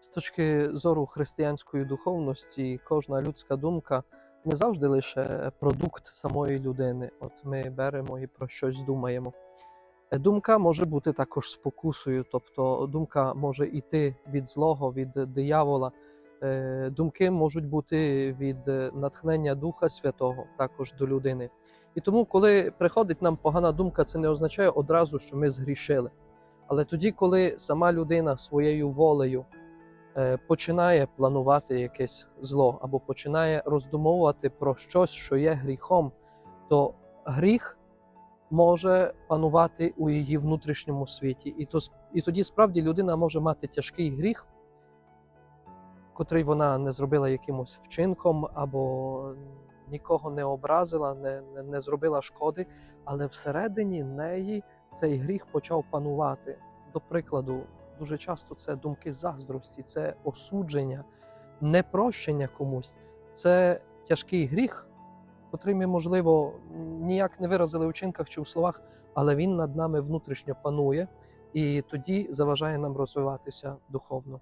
З точки зору християнської духовності, кожна людська думка не завжди лише продукт самої людини. От ми беремо і про щось думаємо. Е, Думка може бути також спокусою, тобто думка може йти від злого, від диявола. Е, Думки можуть бути від натхнення Духа Святого також до людини. І тому, коли приходить нам погана думка, це не означає одразу, що ми згрішили. Але тоді, коли сама людина своєю волею починає планувати якесь зло або починає роздумовувати про щось, що є гріхом, то гріх може панувати у її внутрішньому світі. І, то, і тоді справді людина може мати тяжкий гріх, котрий вона не зробила якимось вчинком або нікого не образила, не, не, не зробила шкоди, але всередині неї цей гріх почав панувати. До прикладу, дуже часто це думки заздрості, це осудження, непрощення комусь. Це тяжкий гріх, котрий ми, можливо, ніяк не виразили у вчинках чи у словах, але він над нами внутрішньо панує і тоді заважає нам розвиватися духовно.